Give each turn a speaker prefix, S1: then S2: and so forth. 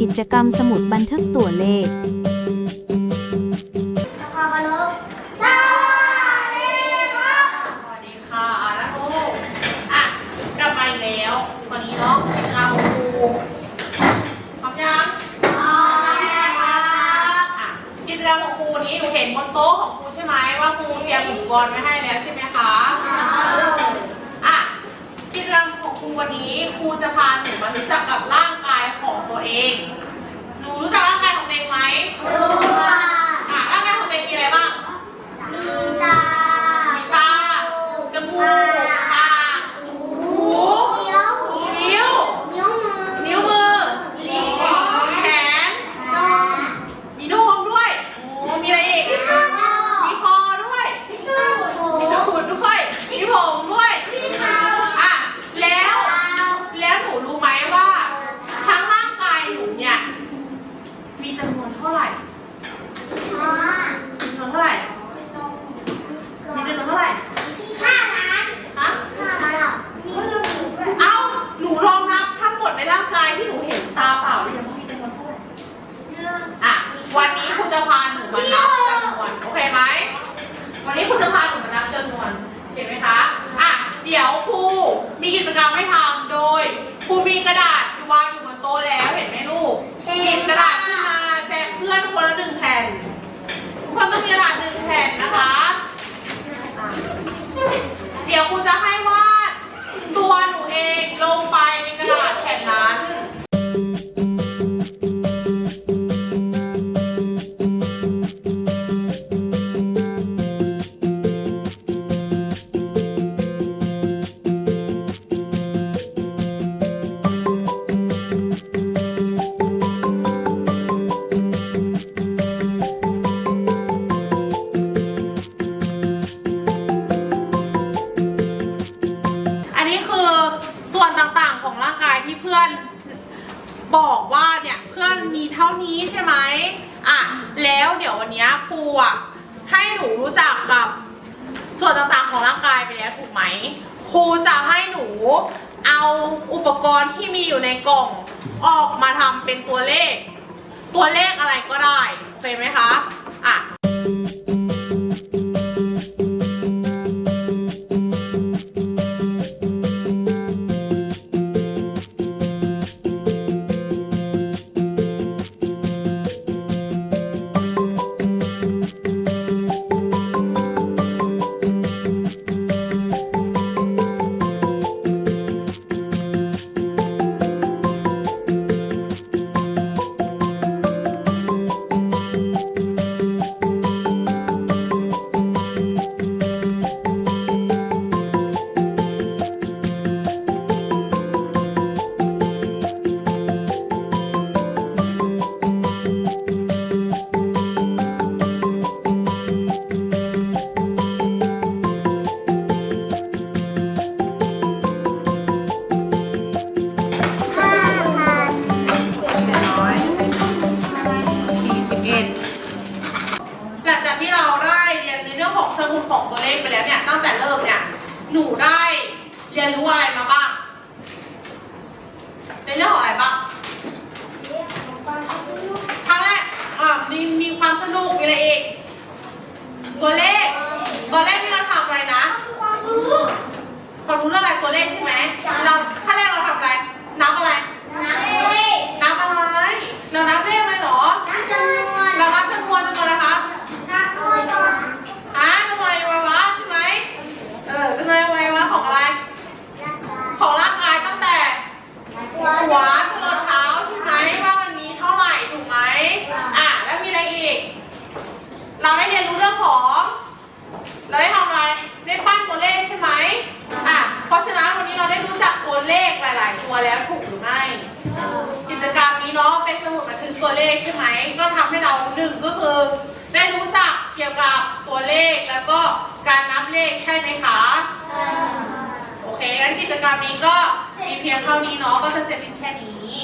S1: กิจกรรมสมุดบันทึกตัวเลข
S2: ขอบคุณสวัสดีครับ
S3: สวัสดีค่ะอะแล้วลูกอะกลับมาอีกแล้ววันนี้เนาะเป็นงานของครูพร้อมยัง
S2: ขอบคุณครับ
S3: อะกิจกรรมของครูนี้หนูเห็นบนโต๊ะของครูใช่ไหมว่าครูเตรียมอุปกรณ์ไว้ให้แล้วใช่ไหมคะอะกิจกรรมของครูวันนี้ครูจะพาหนูมารู้จักกับร่าง ของตัวเอง หนูรู้จักร่างกายของตัวเองไหม
S2: รู้ว่า
S3: อะร่างกายของตัวเองมีอะไรบ้าง
S2: มีตา
S3: มีตาจมูกปาก
S2: หู
S3: หู
S2: นิ้ว
S3: นิ้ว
S2: นิ้วมือ
S3: นิ้วมือ
S2: ลิ้น
S3: แขน
S2: นม
S3: มีนมด้วย โอ้มีอะไรอีก
S2: ข้าว
S3: มีคอด้วย
S2: ตู้หู
S3: มีตูดด้วย มีผมด้วย อะ แล้ว แล้วหนูรู้ไหมว่า ทั้งร่างกายหนูเนี่ย มีจำนวนเท่าไหร่
S2: อ๋อ
S3: มีจำนวนเท่าไหร่ มีจำนวนเท่าไหร่
S2: ห้าล้าน
S3: ฮะ
S2: ห้าล้านมีลูกหนูด้วย
S3: เอ้า หนูลองนับทั้งหมดในร่างกายที่หนูเห็นตาเปล่าเลยยังมีจำนวนเท่าไหร่ อะ วันนี้คุณจะพาหนูมานับจำนวน โอเคไหม วันนี้ อนบอกว่าเนี่ยเพื่อนมีเท่านี้ใช่ไหมอะแล้วเดี๋ยววันนี้ครูอะให้หนูรู้จักกับส่วนต่างๆของร่างกายไปแล้วถูกไหมครูจะให้หนูเอาอุปกรณ์ที่มีอยู่ในกล่องออกมาทำเป็นตัวเลข ตัวเลขอะไรก็ได้โอเคไหมคะ เนี่ยตั้งแต่เริ่มเนี่ยหนูได้เรียนรู้อะไรมาบ้างในเรื่องของอะไรบ้างครั้งแรกอะมีมีความสนุกมีอะไรอีกตัวเลขตัวเลขที่เราทำอะไรนะ
S2: ความรู้
S3: ความรู้เรื่องอะไรตัวเลขใช่ไหม ขใช่ไหมก็ทำให้เราหนึ่งก็คือ ได้รู้จักเกี่ยวกับตัวเลขแล้วก็การนับเลขใช่ไหมคะโอเคงั้นกิจกรรมนี้ก็มีเพียงเท่านี้เนาะก็จะเสร็จสิ้นแค่นี้